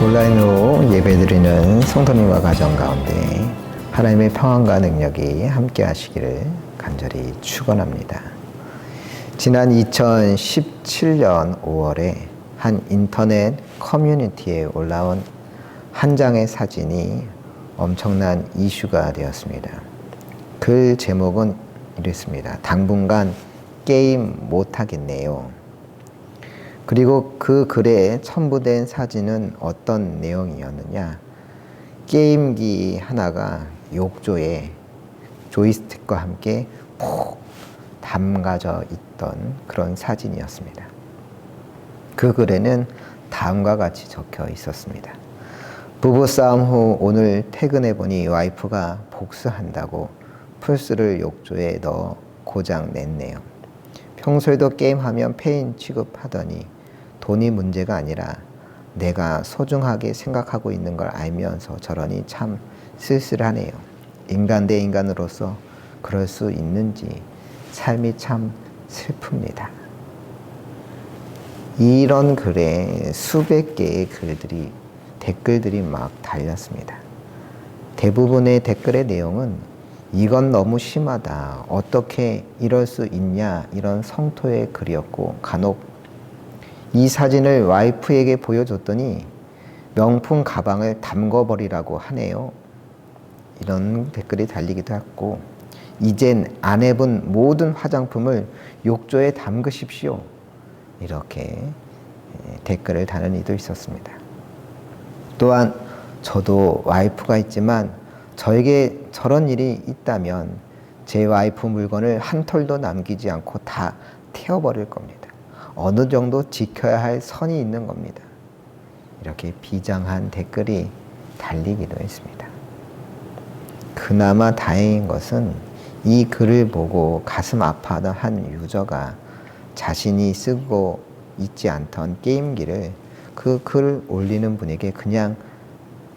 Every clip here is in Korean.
온라인으로 예배드리는 성도님과 가정 가운데 하나님의 평안과 능력이 함께 하시기를 간절히 축원합니다. 지난 2017년 5월에 한 인터넷 커뮤니티에 올라온 한 장의 사진이 엄청난 이슈가 되었습니다. 글 제목은 이랬습니다. 당분간 게임 못 하겠네요. 그리고 그 글에 첨부된 사진은 어떤 내용이었느냐. 게임기 하나가 욕조에 조이스틱과 함께 푹 담가져 있던 그런 사진이었습니다. 그 글에는 다음과 같이 적혀 있었습니다. 부부싸움 후 오늘 퇴근해 보니 와이프가 복수한다고 플스를 욕조에 넣어 고장 냈네요. 평소에도 게임하면 페인 취급하더니 돈이 문제가 아니라 내가 소중하게 생각하고 있는 걸 알면서 저러니 참 쓸쓸하네요. 인간 대 인간으로서 그럴 수 있는지 삶이 참 슬픕니다. 이런 글에 수백 개의 글들이 댓글들이 막 달렸습니다. 대부분의 댓글의 내용은 이건 너무 심하다. 어떻게 이럴 수 있냐. 이런 성토의 글이었고 간혹 이 사진을 와이프에게 보여줬더니 명품 가방을 담궈버리라고 하네요. 이런 댓글이 달리기도 했고 이젠 안 해본 모든 화장품을 욕조에 담그십시오. 이렇게 댓글을 다는 이도 있었습니다. 또한 저도 와이프가 있지만 저에게 저런 일이 있다면 제 와이프 물건을 한 털도 남기지 않고 다 태워버릴 겁니다. 어느 정도 지켜야 할 선이 있는 겁니다. 이렇게 비장한 댓글이 달리기도 했습니다. 그나마 다행인 것은 이 글을 보고 가슴 아파하던 한 유저가 자신이 쓰고 있지 않던 게임기를 그 글을 올리는 분에게 그냥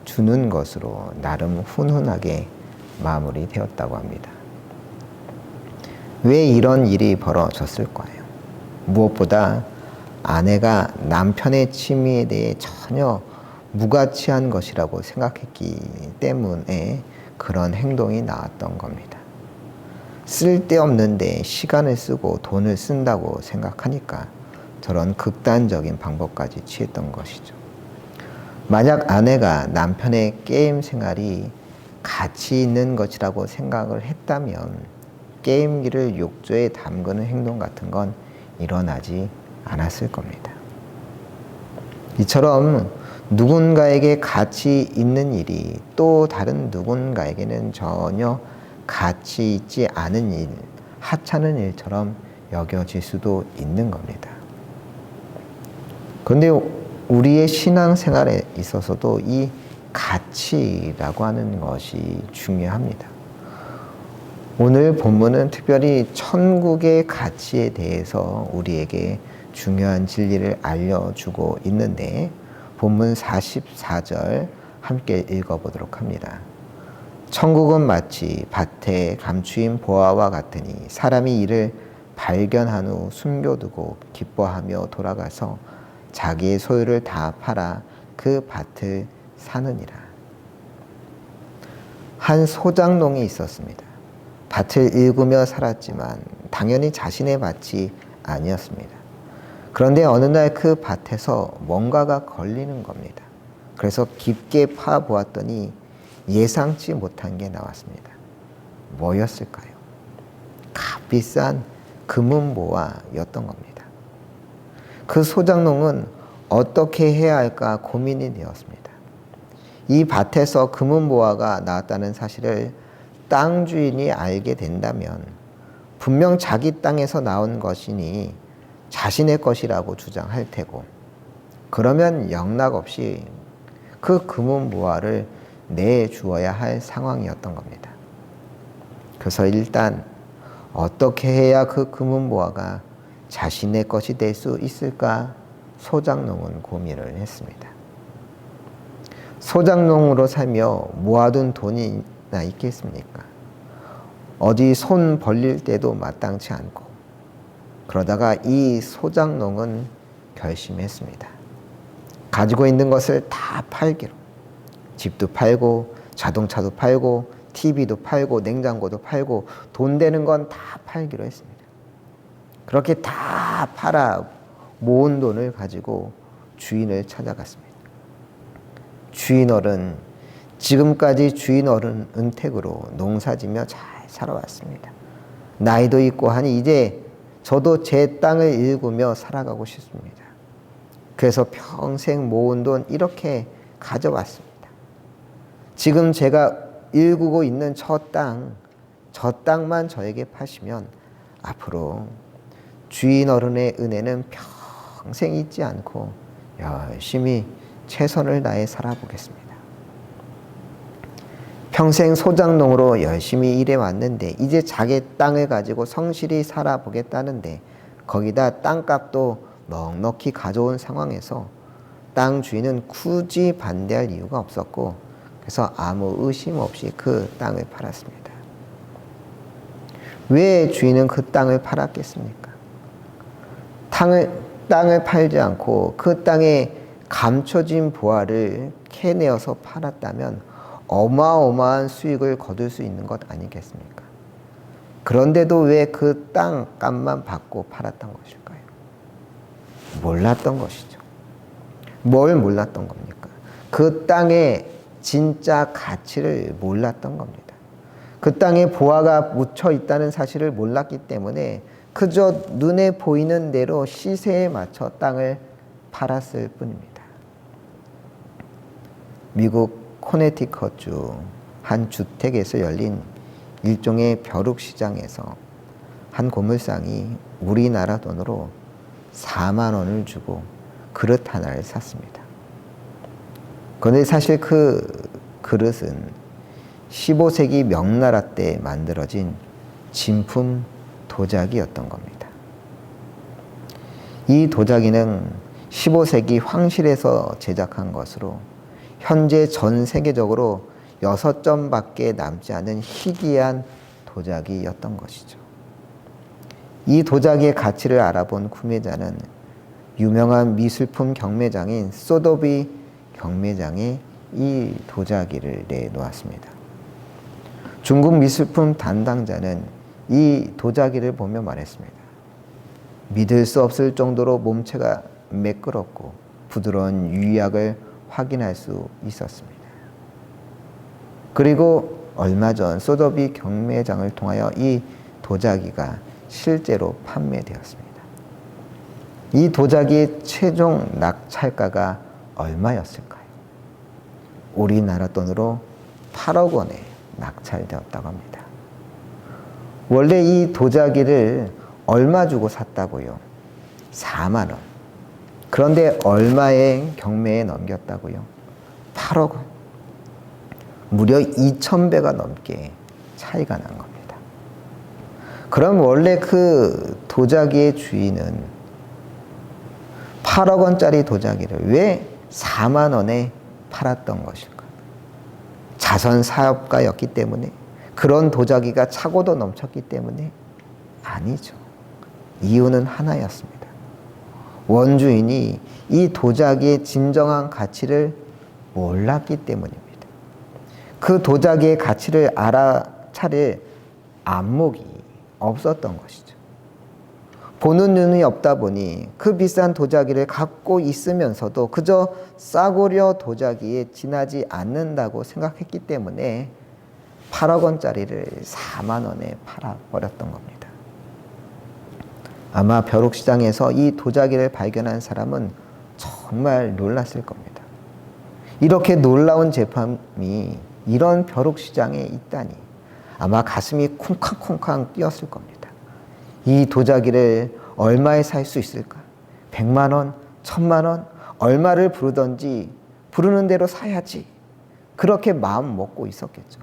주는 것으로 나름 훈훈하게 마무리되었다고 합니다. 왜 이런 일이 벌어졌을까요? 무엇보다 아내가 남편의 취미에 대해 전혀 무가치한 것이라고 생각했기 때문에 그런 행동이 나왔던 겁니다. 쓸데없는데 시간을 쓰고 돈을 쓴다고 생각하니까 저런 극단적인 방법까지 취했던 것이죠. 만약 아내가 남편의 게임 생활이 가치 있는 것이라고 생각을 했다면 게임기를 욕조에 담그는 행동 같은 건 일어나지 않았을 겁니다. 이처럼 누군가에게 가치 있는 일이 또 다른 누군가에게는 전혀 가치 있지 않은 일, 하찮은 일처럼 여겨질 수도 있는 겁니다. 그런데 우리의 신앙 생활에 있어서도 이 가치라고 하는 것이 중요합니다. 오늘 본문은 특별히 천국의 가치에 대해서 우리에게 중요한 진리를 알려주고 있는데 본문 44절 함께 읽어보도록 합니다. 천국은 마치 밭에 감추인 보아와 같으니 사람이 이를 발견한 후 숨겨두고 기뻐하며 돌아가서 자기의 소유를 다 팔아 그 밭을 사느니라. 한 소장농이 있었습니다. 밭을 일구며 살았지만 당연히 자신의 밭이 아니었습니다. 그런데 어느 날 그 밭에서 뭔가가 걸리는 겁니다. 그래서 깊게 파 보았더니 예상치 못한 게 나왔습니다. 뭐였을까요? 값비싼 금은보화였던 겁니다. 그 소장농은 어떻게 해야 할까 고민이 되었습니다. 이 밭에서 금은보화가 나왔다는 사실을 땅 주인이 알게 된다면 분명 자기 땅에서 나온 것이니 자신의 것이라고 주장할 테고 그러면 영락 없이 그 금은보화를 내주어야 할 상황이었던 겁니다. 그래서 일단 어떻게 해야 그 금은보화가 자신의 것이 될 수 있을까 소장농은 고민을 했습니다. 소장농으로 살며 모아둔 돈이 나 있겠습니까? 어디 손 벌릴 때도 마땅치 않고 그러다가 이 소장농은 결심했습니다. 가지고 있는 것을 다 팔기로. 집도 팔고, 자동차도 팔고, TV도 팔고, 냉장고도 팔고, 돈 되는 건 다 팔기로 했습니다. 그렇게 다 팔아 모은 돈을 가지고 주인을 찾아갔습니다. 주인 어른, 지금까지 주인 어른 은택으로 농사지며 잘 살아왔습니다. 나이도 있고 하니 이제 저도 제 땅을 일구며 살아가고 싶습니다. 그래서 평생 모은 돈 이렇게 가져왔습니다. 지금 제가 일구고 있는 저 땅, 저 땅만 저에게 파시면 앞으로 주인 어른의 은혜는 평생 잊지 않고 열심히 최선을 다해 살아보겠습니다. 평생 소장농으로 열심히 일해 왔는데 이제 자기 땅을 가지고 성실히 살아보겠다는데 거기다 땅값도 넉넉히 가져온 상황에서 땅 주인은 굳이 반대할 이유가 없었고 그래서 아무 의심 없이 그 땅을 팔았습니다. 왜 주인은 그 땅을 팔았겠습니까? 땅을, 땅을 팔지 않고 그 땅에 감춰진 보화를 캐내어서 팔았다면 어마어마한 수익을 거둘 수 있는 것 아니겠습니까? 그런데도 왜 그 땅 값만 받고 팔았던 것일까요? 몰랐던 것이죠. 뭘 몰랐던 겁니까? 그 땅의 진짜 가치를 몰랐던 겁니다. 그 땅에 보화가 묻혀 있다는 사실을 몰랐기 때문에 그저 눈에 보이는 대로 시세에 맞춰 땅을 팔았을 뿐입니다. 미국 코네티컷주 한 주택에서 열린 일종의 벼룩 시장에서 한 고물상이 우리나라 돈으로 4만 원을 주고 그릇 하나를 샀습니다. 그런데 사실 그 그릇은 15세기 명나라 때 만들어진 진품 도자기였던 겁니다. 이 도자기는 15세기 황실에서 제작한 것으로 현재 전 세계적으로 6점밖에 남지 않은 희귀한 도자기였던 것이죠. 이 도자기의 가치를 알아본 구매자는 유명한 미술품 경매장인 소도비 경매장에 이 도자기를 내놓았습니다. 중국 미술품 담당자는 이 도자기를 보며 말했습니다. 믿을 수 없을 정도로 몸체가 매끄럽고 부드러운 유약을 확인할 수 있었습니다. 그리고 얼마 전 소더비 경매장을 통하여 이 도자기가 실제로 판매되었습니다. 이 도자기의 최종 낙찰가가 얼마였을까요? 우리나라 돈으로 8억 원에 낙찰되었다고 합니다. 원래 이 도자기를 얼마 주고 샀다고요? 4만 원. 그런데 얼마에 경매에 넘겼다고요? 8억 원. 무려 2,000배가 넘게 차이가 난 겁니다. 그럼 원래 그 도자기의 주인은 8억 원짜리 도자기를 왜 4만 원에 팔았던 것일까? 자선 사업가였기 때문에 그런 도자기가 차고도 넘쳤기 때문에 아니죠. 이유는 하나였습니다. 원주인이 이 도자기의 진정한 가치를 몰랐기 때문입니다. 그 도자기의 가치를 알아차릴 안목이 없었던 것이죠. 보는 눈이 없다 보니 그 비싼 도자기를 갖고 있으면서도 그저 싸구려 도자기에 지나지 않는다고 생각했기 때문에 8억 원짜리를 4만 원에 팔아버렸던 겁니다. 아마 벼룩시장에서 이 도자기를 발견한 사람은 정말 놀랐을 겁니다. 이렇게 놀라운 제품이 이런 벼룩시장에 있다니 아마 가슴이 쿵쾅쿵쾅 뛰었을 겁니다. 이 도자기를 얼마에 살 수 있을까? 100만 원, 1000만 원, 얼마를 부르던지 부르는 대로 사야지. 그렇게 마음 먹고 있었겠죠.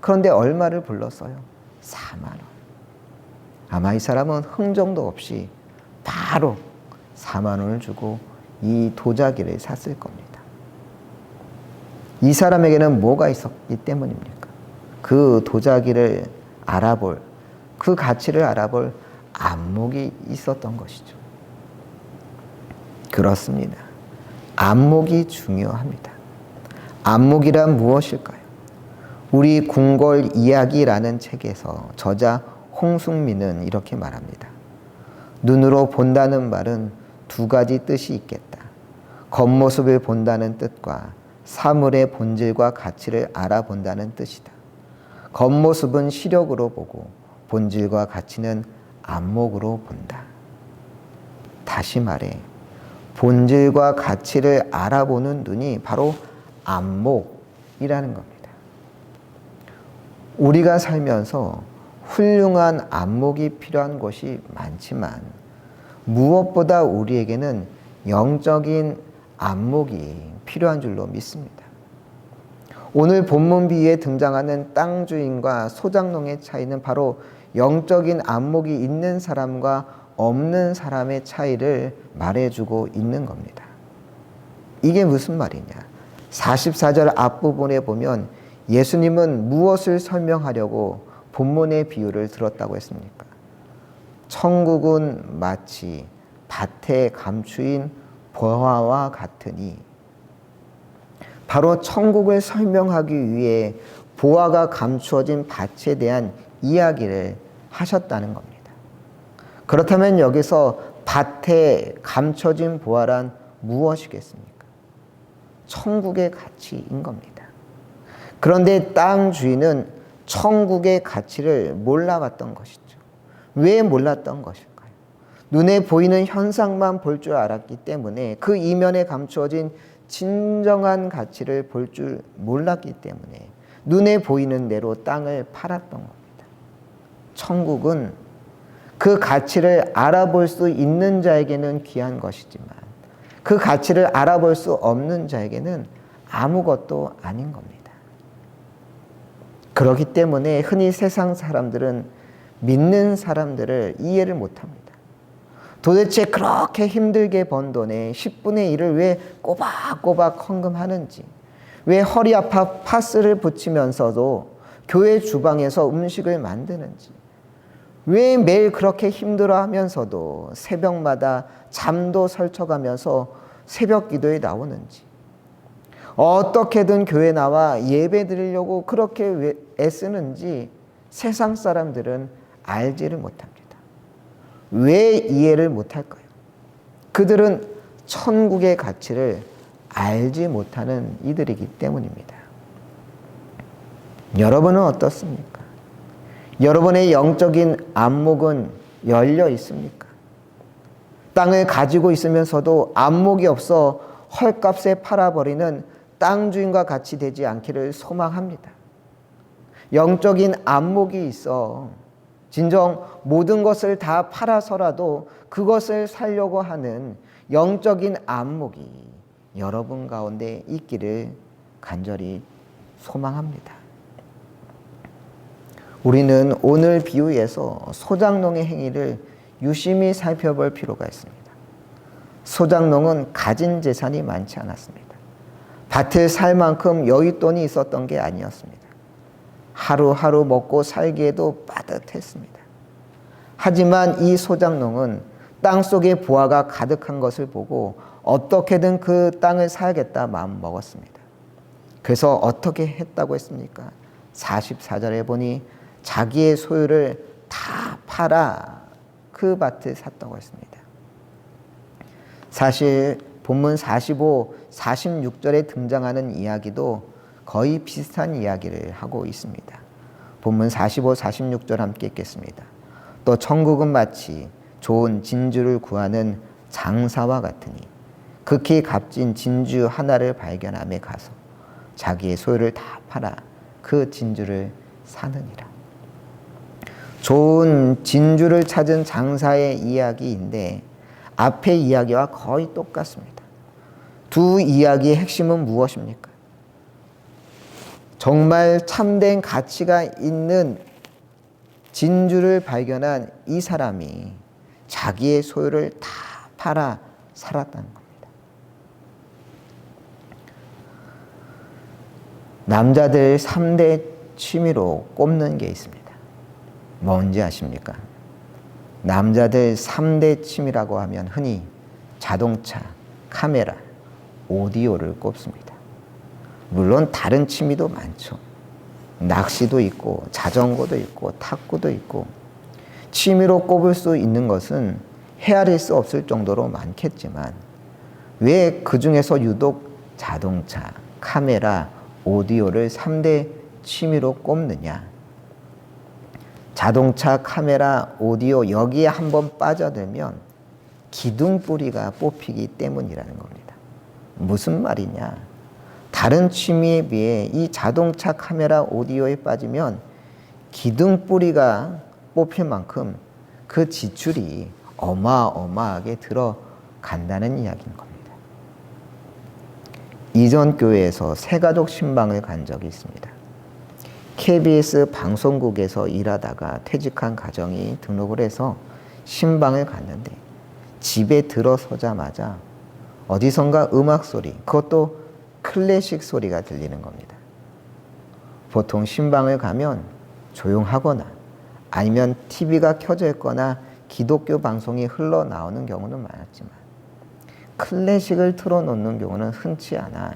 그런데 얼마를 불렀어요? 4만 원. 아마 이 사람은 흥정도 없이 바로 4만 원을 주고 이 도자기를 샀을 겁니다. 이 사람에게는 뭐가 있었기 때문입니까? 그 도자기를 알아볼, 그 가치를 알아볼 안목이 있었던 것이죠. 그렇습니다. 안목이 중요합니다. 안목이란 무엇일까요? 우리 궁궐 이야기라는 책에서 저자 홍승민은 이렇게 말합니다. 눈으로 본다는 말은 두 가지 뜻이 있겠다. 겉모습을 본다는 뜻과 사물의 본질과 가치를 알아본다는 뜻이다. 겉모습은 시력으로 보고 본질과 가치는 안목으로 본다. 다시 말해, 본질과 가치를 알아보는 눈이 바로 안목이라는 겁니다. 우리가 살면서 훌륭한 안목이 필요한 것이 많지만 무엇보다 우리에게는 영적인 안목이 필요한 줄로 믿습니다. 오늘 본문 비에 등장하는 땅 주인과 소장농의 차이는 바로 영적인 안목이 있는 사람과 없는 사람의 차이를 말해주고 있는 겁니다. 이게 무슨 말이냐? 44절 앞부분에 보면 예수님은 무엇을 설명하려고 본문의 비유를 들었다고 했습니까? 천국은 마치 밭에 감추인 보화와 같으니 바로 천국을 설명하기 위해 보화가 감추어진 밭에 대한 이야기를 하셨다는 겁니다. 그렇다면 여기서 밭에 감춰진 보화란 무엇이겠습니까? 천국의 가치인 겁니다. 그런데 땅 주인은 천국의 가치를 몰라봤던 것이죠. 왜 몰랐던 것일까요? 눈에 보이는 현상만 볼 줄 알았기 때문에 그 이면에 감추어진 진정한 가치를 볼 줄 몰랐기 때문에 눈에 보이는 대로 땅을 팔았던 겁니다. 천국은 그 가치를 알아볼 수 있는 자에게는 귀한 것이지만 그 가치를 알아볼 수 없는 자에게는 아무것도 아닌 겁니다. 그렇기 때문에 흔히 세상 사람들은 믿는 사람들을 이해를 못 합니다. 도대체 그렇게 힘들게 번 돈에 10분의 1을 왜 꼬박꼬박 헌금하는지, 왜 허리 아파 파스를 붙이면서도 교회 주방에서 음식을 만드는지, 왜 매일 그렇게 힘들어 하면서도 새벽마다 잠도 설쳐가면서 새벽 기도에 나오는지, 어떻게든 교회 나와 예배 드리려고 그렇게 애쓰는지 세상 사람들은 알지를 못합니다. 왜 이해를 못할까요? 그들은 천국의 가치를 알지 못하는 이들이기 때문입니다. 여러분은 어떻습니까? 여러분의 영적인 안목은 열려 있습니까? 땅을 가지고 있으면서도 안목이 없어 헐값에 팔아버리는 땅 주인과 같이 되지 않기를 소망합니다. 영적인 안목이 있어 진정 모든 것을 다 팔아서라도 그것을 살려고 하는 영적인 안목이 여러분 가운데 있기를 간절히 소망합니다. 우리는 오늘 비유에서 소장농의 행위를 유심히 살펴볼 필요가 있습니다. 소장농은 가진 재산이 많지 않았습니다. 밭을 살 만큼 여윳돈이 있었던 게 아니었습니다. 하루하루 먹고 살기에도 빠듯했습니다. 하지만 이 소장농은 땅 속에 부하가 가득한 것을 보고 어떻게든 그 땅을 사야겠다 마음 먹었습니다. 그래서 어떻게 했다고 했습니까? 44절에 보니 자기의 소유를 다 팔아 그 밭을 샀다고 했습니다. 사실 본문 45, 46절에 등장하는 이야기도 거의 비슷한 이야기를 하고 있습니다. 본문 45, 46절 함께 읽겠습니다. 또 천국은 마치 좋은 진주를 구하는 장사와 같으니 극히 값진 진주 하나를 발견함에 가서 자기의 소유를 다 팔아 그 진주를 사느니라. 좋은 진주를 찾은 장사의 이야기인데 앞의 이야기와 거의 똑같습니다. 두 이야기의 핵심은 무엇입니까? 정말 참된 가치가 있는 진주를 발견한 이 사람이 자기의 소유를 다 팔아 살았다는 겁니다. 남자들 3대 취미로 꼽는 게 있습니다. 뭔지 아십니까? 남자들 3대 취미라고 하면 흔히 자동차, 카메라, 오디오를 꼽습니다. 물론 다른 취미도 많죠. 낚시도 있고 자전거도 있고 탁구도 있고 취미로 꼽을 수 있는 것은 헤아릴 수 없을 정도로 많겠지만 왜 그 중에서 유독 자동차, 카메라, 오디오를 3대 취미로 꼽느냐? 자동차, 카메라, 오디오 여기에 한번 빠져들면 기둥뿌리가 뽑히기 때문이라는 겁니다. 무슨 말이냐? 다른 취미에 비해 이 자동차, 카메라, 오디오에 빠지면 기둥뿌리가 뽑힐 만큼 그 지출이 어마어마하게 들어간다는 이야기인 겁니다. 이전 교회에서 새가족 신방을 간 적이 있습니다. KBS 방송국에서 일하다가 퇴직한 가정이 등록을 해서 신방을 갔는데 집에 들어서자마자 어디선가 음악 소리, 그것도 클래식 소리가 들리는 겁니다. 보통 신방을 가면 조용하거나 아니면 TV가 켜져 있거나 기독교 방송이 흘러나오는 경우는 많았지만 클래식을 틀어놓는 경우는 흔치 않아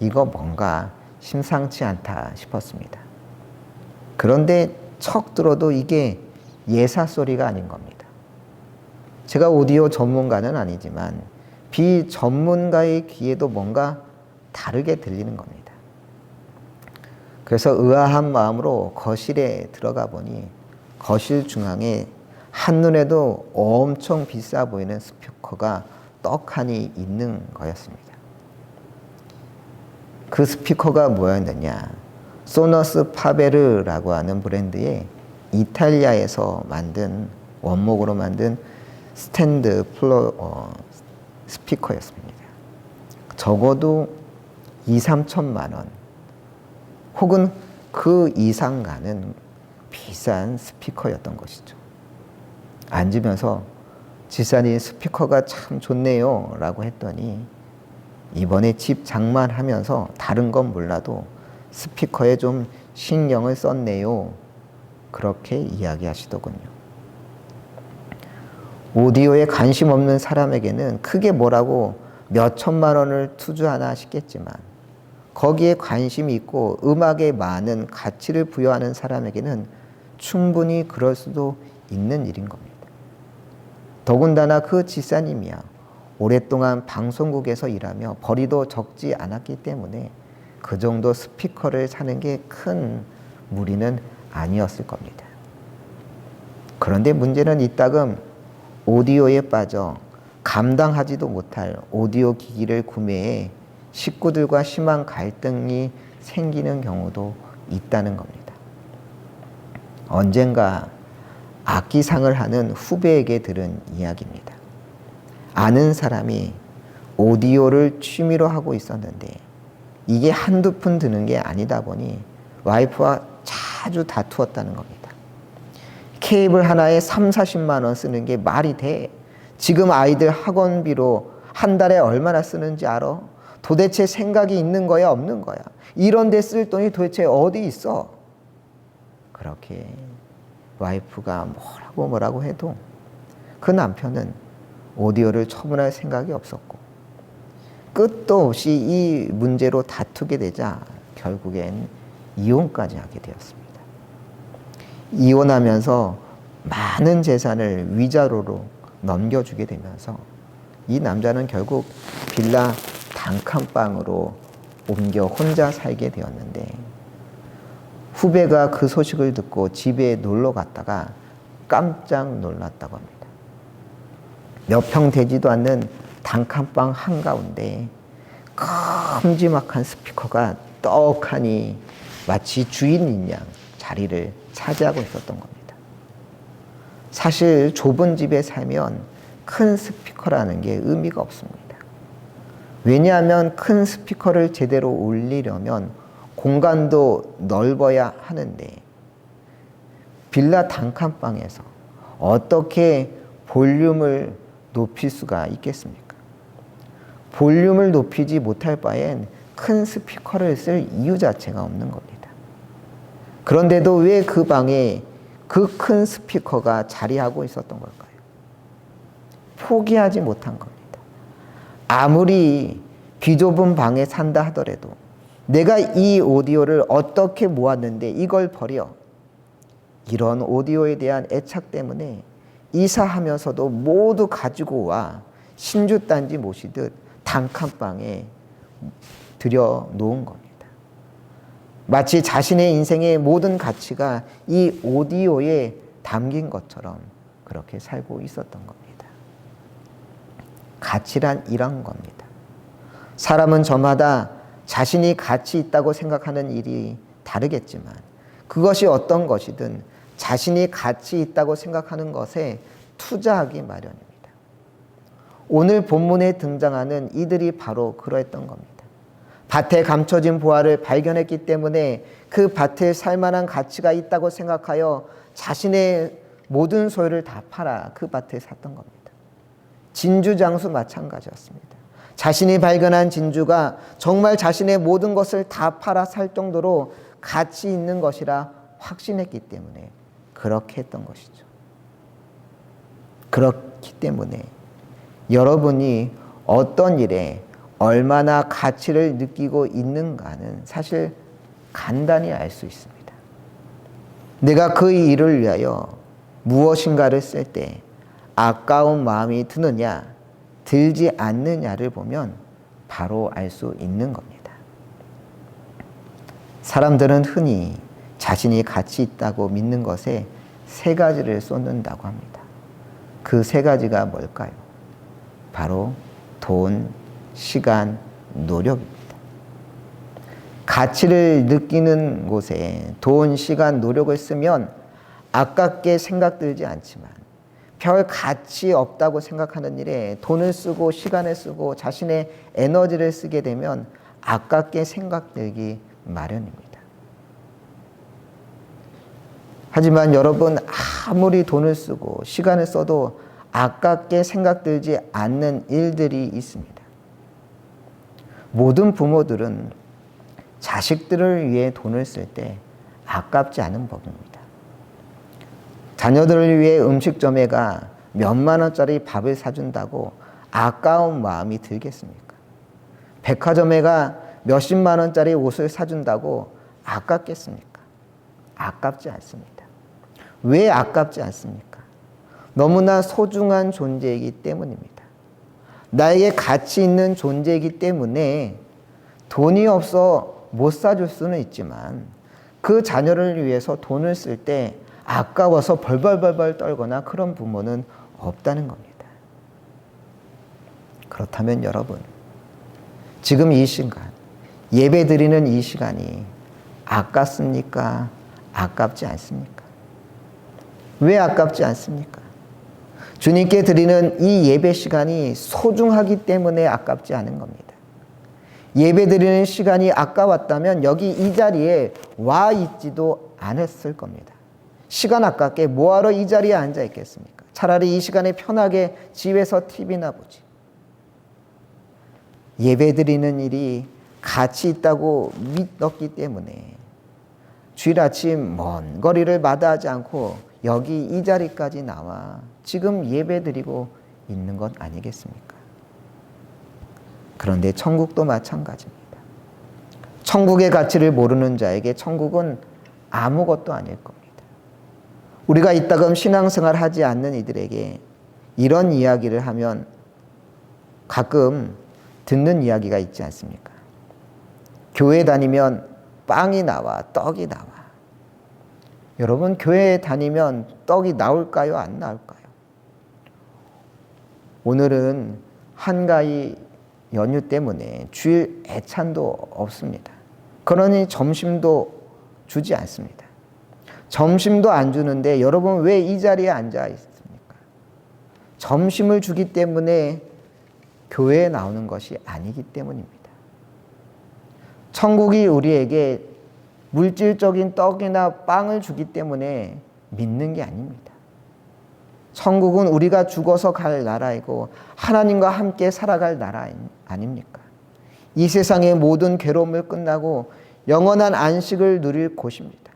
이거 뭔가 심상치 않다 싶었습니다. 그런데 척 들어도 이게 예사 소리가 아닌 겁니다. 제가 오디오 전문가는 아니지만 비전문가의 귀에도 뭔가 다르게 들리는 겁니다. 그래서 의아한 마음으로 거실에 들어가 보니 거실 중앙에 한눈에도 엄청 비싸 보이는 스피커가 떡하니 있는 거였습니다. 그 스피커가 뭐였느냐? 소너스 파베르라고 하는 브랜드의 이탈리아에서 만든 원목으로 만든 스탠드 플로 어, 스피커였습니다. 적어도 2, 3천만 원 혹은 그 이상 가는 비싼 스피커였던 것이죠. 앉으면서 지사님 스피커가 참 좋네요 라고 했더니 이번에 집 장만하면서 다른 건 몰라도 스피커에 좀 신경을 썼네요. 그렇게 이야기하시더군요. 오디오에 관심 없는 사람에게는 크게 뭐라고 몇 천만 원을 투자하나 싶겠지만 거기에 관심이 있고 음악에 많은 가치를 부여하는 사람에게는 충분히 그럴 수도 있는 일인 겁니다. 더군다나 그 지사님이야 오랫동안 방송국에서 일하며 벌이도 적지 않았기 때문에 그 정도 스피커를 사는 게 큰 무리는 아니었을 겁니다. 그런데 문제는 이따금 오디오에 빠져 감당하지도 못할 오디오 기기를 구매해 식구들과 심한 갈등이 생기는 경우도 있다는 겁니다. 언젠가 악기상을 하는 후배에게 들은 이야기입니다. 아는 사람이 오디오를 취미로 하고 있었는데 이게 한두 푼 드는 게 아니다 보니 와이프와 자주 다투었다는 겁니다. 케이블 하나에 3, 40만 원 쓰는 게 말이 돼. 지금 아이들 학원비로 한 달에 얼마나 쓰는지 알아? 도대체 생각이 있는 거야, 없는 거야? 이런 데 쓸 돈이 도대체 어디 있어? 그렇게 와이프가 뭐라고 뭐라고 해도 그 남편은 오디오를 처분할 생각이 없었고 끝도 없이 이 문제로 다투게 되자 결국엔 이혼까지 하게 되었습니다. 이혼하면서 많은 재산을 위자료로 넘겨주게 되면서 이 남자는 결국 빌라 단칸방으로 옮겨 혼자 살게 되었는데 후배가 그 소식을 듣고 집에 놀러 갔다가 깜짝 놀랐다고 합니다. 몇 평 되지도 않는 단칸방 한가운데 큼지막한 스피커가 떡하니 마치 주인인 양 자리를 차지하고 있었던 겁니다. 사실 좁은 집에 살면 큰 스피커라는 게 의미가 없습니다. 왜냐하면 큰 스피커를 제대로 올리려면 공간도 넓어야 하는데 빌라 단칸방에서 어떻게 볼륨을 높일 수가 있겠습니까? 볼륨을 높이지 못할 바엔 큰 스피커를 쓸 이유 자체가 없는 겁니다. 그런데도 왜 그 방에 그 큰 스피커가 자리하고 있었던 걸까요? 포기하지 못한 겁니다. 아무리 귀좁은 방에 산다 하더라도 내가 이 오디오를 어떻게 모았는데 이걸 버려. 이런 오디오에 대한 애착 때문에 이사하면서도 모두 가지고 와 신주단지 모시듯 단칸방에 들여 놓은 겁니다. 마치 자신의 인생의 모든 가치가 이 오디오에 담긴 것처럼 그렇게 살고 있었던 겁니다. 가치란 이런 겁니다. 사람은 저마다 자신이 가치 있다고 생각하는 일이 다르겠지만 그것이 어떤 것이든 자신이 가치 있다고 생각하는 것에 투자하기 마련입니다. 오늘 본문에 등장하는 이들이 바로 그러했던 겁니다. 밭에 감춰진 보화를 발견했기 때문에 그 밭에 살만한 가치가 있다고 생각하여 자신의 모든 소유를 다 팔아 그 밭에 샀던 겁니다. 진주 장수 마찬가지였습니다. 자신이 발견한 진주가 정말 자신의 모든 것을 다 팔아 살 정도로 가치 있는 것이라 확신했기 때문에 그렇게 했던 것이죠. 그렇기 때문에 여러분이 어떤 일에 얼마나 가치를 느끼고 있는가는 사실 간단히 알 수 있습니다. 내가 그 일을 위하여 무엇인가를 쓸 때 아까운 마음이 드느냐, 들지 않느냐를 보면 바로 알 수 있는 겁니다. 사람들은 흔히 자신이 가치 있다고 믿는 것에 세 가지를 쏟는다고 합니다. 그 세 가지가 뭘까요? 바로 돈, 시간, 노력입니다. 가치를 느끼는 곳에 돈, 시간, 노력을 쓰면 아깝게 생각들지 않지만 별 가치 없다고 생각하는 일에 돈을 쓰고 시간을 쓰고 자신의 에너지를 쓰게 되면 아깝게 생각들기 마련입니다. 하지만 여러분 아무리 돈을 쓰고 시간을 써도 아깝게 생각들지 않는 일들이 있습니다. 모든 부모들은 자식들을 위해 돈을 쓸 때 아깝지 않은 법입니다. 자녀들을 위해 음식점에 가 몇만 원짜리 밥을 사준다고 아까운 마음이 들겠습니까? 백화점에 가 몇십만 원짜리 옷을 사준다고 아깝겠습니까? 아깝지 않습니다. 왜 아깝지 않습니까? 너무나 소중한 존재이기 때문입니다. 나에게 가치 있는 존재이기 때문에 돈이 없어 못 사줄 수는 있지만 그 자녀를 위해서 돈을 쓸 때 아까워서 벌벌벌벌 떨거나 그런 부모는 없다는 겁니다. 그렇다면 여러분, 지금 이 시간, 예배 드리는 이 시간이 아깝습니까? 아깝지 않습니까? 왜 아깝지 않습니까? 주님께 드리는 이 예배 시간이 소중하기 때문에 아깝지 않은 겁니다. 예배 드리는 시간이 아까웠다면 여기 이 자리에 와 있지도 않았을 겁니다. 시간 아깝게 뭐하러 이 자리에 앉아 있겠습니까? 차라리 이 시간에 편하게 집에서 TV나 보지. 예배 드리는 일이 가치 있다고 믿었기 때문에 주일 아침 먼 거리를 마다하지 않고 여기 이 자리까지 나와 지금 예배 드리고 있는 것 아니겠습니까? 그런데 천국도 마찬가지입니다. 천국의 가치를 모르는 자에게 천국은 아무것도 아닐 겁니다. 우리가 이따금 신앙생활 하지 않는 이들에게 이런 이야기를 하면 가끔 듣는 이야기가 있지 않습니까? 교회 다니면 빵이 나와, 떡이 나와. 여러분, 교회에 다니면 떡이 나올까요? 안 나올까요? 오늘은 한가위 연휴 때문에 주일 애찬도 없습니다. 그러니 점심도 주지 않습니다. 점심도 안 주는데 여러분 왜 이 자리에 앉아 있습니까? 점심을 주기 때문에 교회에 나오는 것이 아니기 때문입니다. 천국이 우리에게 물질적인 떡이나 빵을 주기 때문에 믿는 게 아닙니다. 천국은 우리가 죽어서 갈 나라이고 하나님과 함께 살아갈 나라 아닙니까? 이 세상의 모든 괴로움을 끝나고 영원한 안식을 누릴 곳입니다.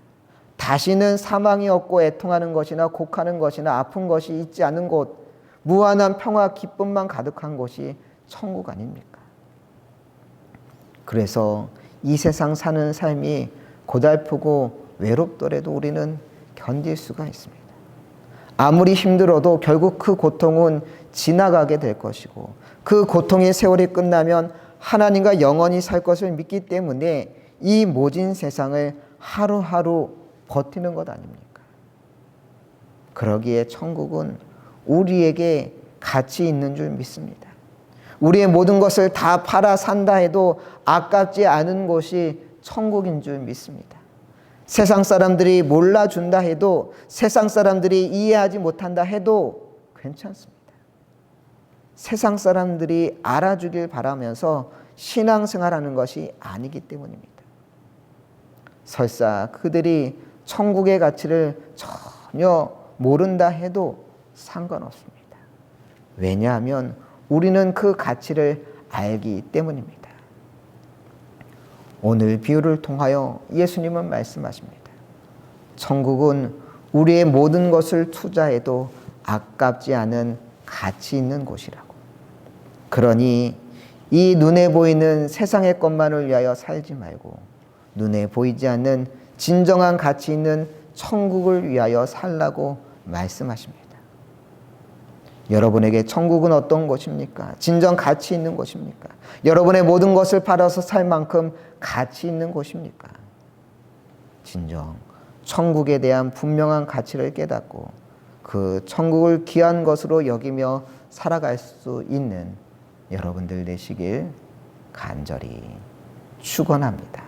다시는 사망이 없고 애통하는 것이나 곡하는 것이나 아픈 것이 있지 않은 곳, 무한한 평화 기쁨만 가득한 곳이 천국 아닙니까? 그래서 이 세상 사는 삶이 고달프고 외롭더라도 우리는 견딜 수가 있습니다. 아무리 힘들어도 결국 그 고통은 지나가게 될 것이고 그 고통의 세월이 끝나면 하나님과 영원히 살 것을 믿기 때문에 이 모진 세상을 하루하루 버티는 것 아닙니까? 그러기에 천국은 우리에게 가치 있는 줄 믿습니다. 우리의 모든 것을 다 팔아 산다 해도 아깝지 않은 곳이 천국인 줄 믿습니다. 세상 사람들이 몰라준다 해도 세상 사람들이 이해하지 못한다 해도 괜찮습니다. 세상 사람들이 알아주길 바라면서 신앙생활하는 것이 아니기 때문입니다. 설사 그들이 천국의 가치를 전혀 모른다 해도 상관없습니다. 왜냐하면 우리는 그 가치를 알기 때문입니다. 오늘 비유를 통하여 예수님은 말씀하십니다. 천국은 우리의 모든 것을 투자해도 아깝지 않은 가치 있는 곳이라고. 그러니 이 눈에 보이는 세상의 것만을 위하여 살지 말고 눈에 보이지 않는 진정한 가치 있는 천국을 위하여 살라고 말씀하십니다. 여러분에게 천국은 어떤 곳입니까? 진정 가치 있는 곳입니까? 여러분의 모든 것을 팔아서 살 만큼 가치 있는 곳입니까? 진정 천국에 대한 분명한 가치를 깨닫고 그 천국을 귀한 것으로 여기며 살아갈 수 있는 여러분들 되시길 간절히 축원합니다.